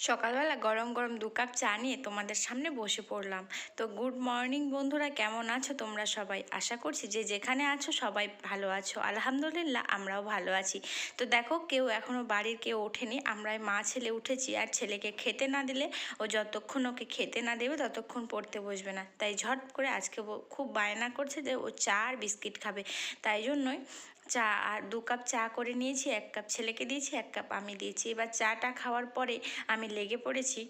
সকালবেলা গরম গরম দু কাপ চা নিয়ে তোমাদের সামনে বসে পড়লাম। তো গুড মর্নিং বন্ধুরা, কেমন আছো তোমরা সবাই? আশা করছি যে যেখানে আছো সবাই ভালো আছো। আলহামদুলিল্লাহ আমরাও ভালো আছি। তো দেখো, কেউ এখনও বাড়ির কেউ ওঠেনি। আমরাই মা ছেলে উঠেছি আর ছেলেকে খেতে না দিলে ও যতক্ষণ ওকে খেতে না দেবে ততক্ষণ পড়তে বসবে না। তাই ঝট করে আজকে খুব বায়না করছে যে ও চা আর বিস্কিট খাবে। তাই জন্যই চা, আর দু কাপ চা করে নিয়েছি, এক কাপ ছেলেকে দিয়েছি, এক কাপ আমি দিয়েছি। এবার চাটা খাওয়ার পরে আমি লেগে পড়েছি।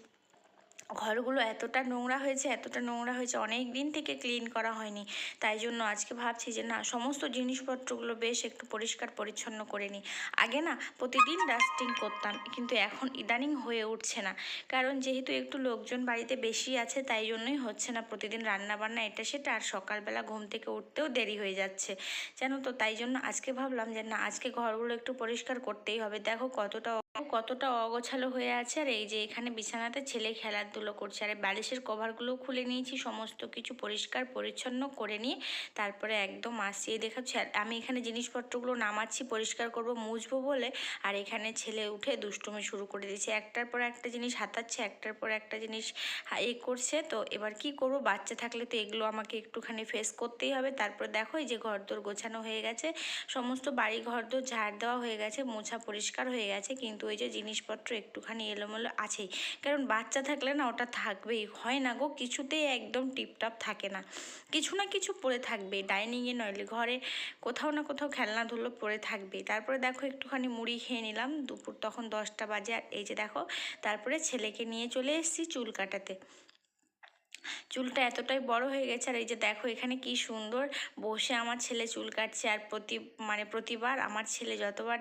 ঘরগুলো এতটা নোংরা হয়েছে, এতটা নোংরা হয়েছে, অনেক দিন থেকে ক্লিন করা হয়নি। তাই জন্য আজকে ভাবছি যে, না, সমস্ত জিনিসপত্রগুলো বেশ একটু পরিষ্কার পরিচ্ছন্ন করে নিই। আগে না, প্রতিদিন ডাস্টিং করতাম, কিন্তু এখন ইদানিং হয়ে উঠছে না। কারণ যেহেতু একটু লোকজন বাড়িতে বেশি আছে, তাই জন্যই হচ্ছে না প্রতিদিন রান্না বান্না এটা সেটা, আর সকালবেলা ঘুম থেকে উঠতেও দেরি হয়ে যাচ্ছে। জানো তো, তাই জন্য আজকে ভাবলাম যে, না, আজকে ঘরগুলো একটু পরিষ্কার করতেই হবে। দেখো কতটা কতটা অগোছালো হয়ে আছে আর এই যে এখানে বিছানাতে ছেলে খেলাধুলো করছে। আর বালিশের কভারগুলো খুলে নিয়েছি, সমস্ত কিছু পরিষ্কার, পরিচ্ছন্ন করে নিয়ে তারপরে একদম আসিয়ে দেখাচ্ছি আর আমি এখানে জিনিসপত্রগুলো নামাচ্ছি, পরিষ্কার করব, মুছবো বলে, আর এখানে ছেলে উঠে দুষ্টুমি শুরু করে দিয়েছে। একটার পর একটা জিনিস হাতাচ্ছে, একটার পর একটা জিনিস এ করছে। তো এবার কি করব? বাচ্চা থাকলে তো এগুলো আমাকে একটুখানি ফেস করতেই হবে। তারপর দেখো এই যে ঘরদোর গোছানো হয়ে গেছে, সমস্ত বাড়ি ঘরদোর ঝাড় দেওয়া হয়ে গেছে, মোছা পরিষ্কার হয়ে গেছে, কিন্তু ওই যে জিনিসপত্র একটুখানি এলোমেলো আছেই। কারণ বাচ্চা থাকলে না ওটা থাকবেই। হয় না গো, কিছুতেই একদম টিপটপ থাকে না। কিছু না কিছু পড়ে থাকবে ডাইনিংয়ে নইলে ঘরে কোথাও না কোথাও খেলনাধুলো পড়ে থাকবে তারপরে দেখো একটুখানি মুড়ি খেয়ে নিলাম। দুপুর তখন দশটা বাজে আর এই যে দেখো, তারপরে ছেলেকে নিয়ে চলে এসেছি চুল কাটাতে। চুলটা এতটাই বড় হয়ে গেছে, আর এই যে দেখো এখানে কি সুন্দর বসে আমার ছেলে চুল কাটছে, আর প্রতি মানে প্রতিবার আমার ছেলে যতবার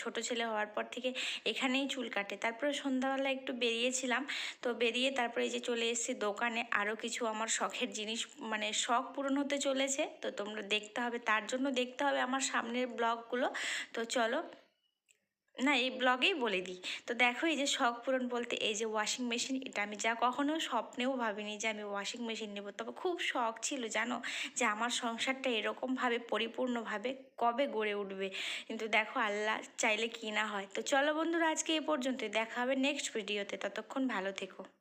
ছোট ছেলে হওয়ার পর থেকে এখানেই চুল কাটে। তারপরে সন্ধ্যাবেলা একটু বেরিয়েছিলাম, তো বেরিয়ে তারপরে এই যে চলে এসেছি দোকানে, আরও কিছু আমার শখের জিনিস মানে শখ পূরণ হতে চলেছে, তো তোমরা দেখতে হবে, তার জন্য দেখতে হবে আমার সামনের ব্লগগুলো। তো চলো না, এই ব্লগেই বলে দিই। তো দেখো, এই যে শখ পূরণ বলতে, এই যে ওয়াশিং মেশিন এটা আমি যা কখনো স্বপ্নেও ভাবিনি যে আমি ওয়াশিং মেশিন নেব। তবে খুব শখ ছিল, জানো, যে আমার সংসারটা এরকমভাবে, পরিপূর্ণভাবে কবে গড়ে উঠবে? কিন্তু দেখো, আল্লাহ চাইলে কি না হয়। তো চলো বন্ধুরা, আজকে এ পর্যন্তই। দেখা হবে নেক্সট ভিডিওতে ততক্ষণ ভালো থেকো।